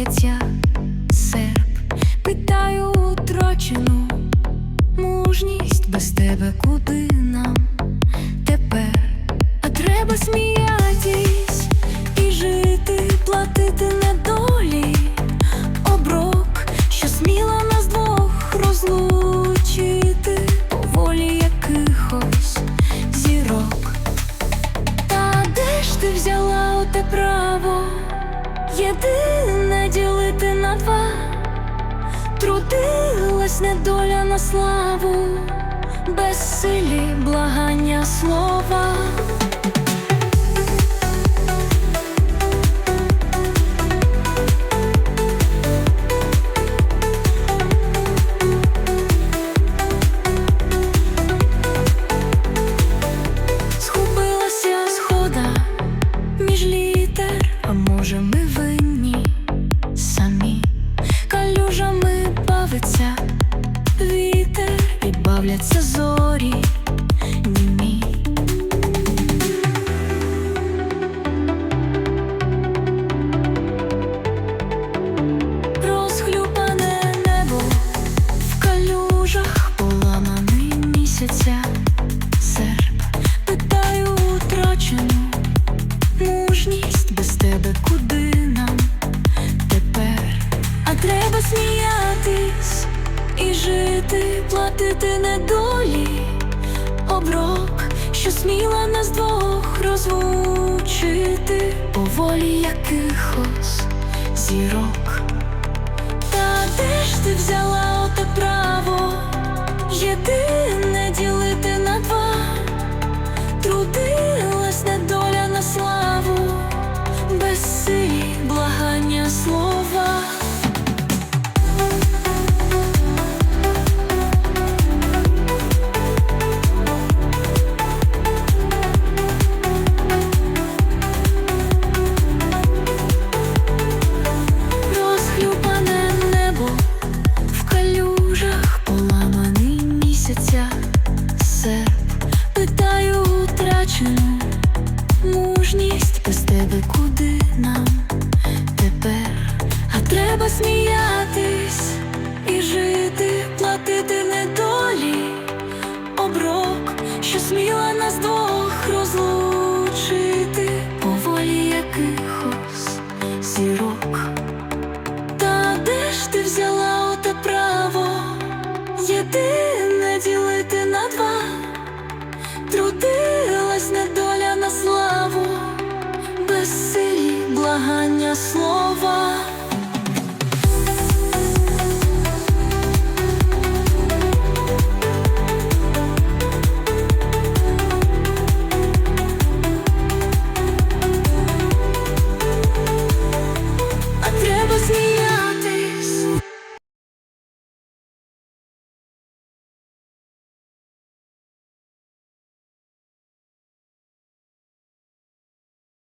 місяця серп, питаю утрачену мужність без тебе куди нам тепер? А треба сміятись і жити, платити недолі, оброк, що сміло нас двох розлучити по волі якихось зірок. Та де ж ти взяла оте право? Єдине трудилась недоля на славу, безсилі благання слова. Згубилася схода між літер, а може ми винні самі калюжами і зорі німі. Розхлюпане небо в калюжах поламаний місяця серп. Питаю утрачену мужність без тебе куди нам тепер? А треба сміятись і жити, платити недолі, оброк, що сміла нас двох розлучити по волі якихось зірок. Та де ж ти взяла плаче, мужність без тебе куди нам тепер, а треба сміятись і жити, платити недолі, оброк, що сміла нас двох розлучити, поволі якихось зірок. на слова.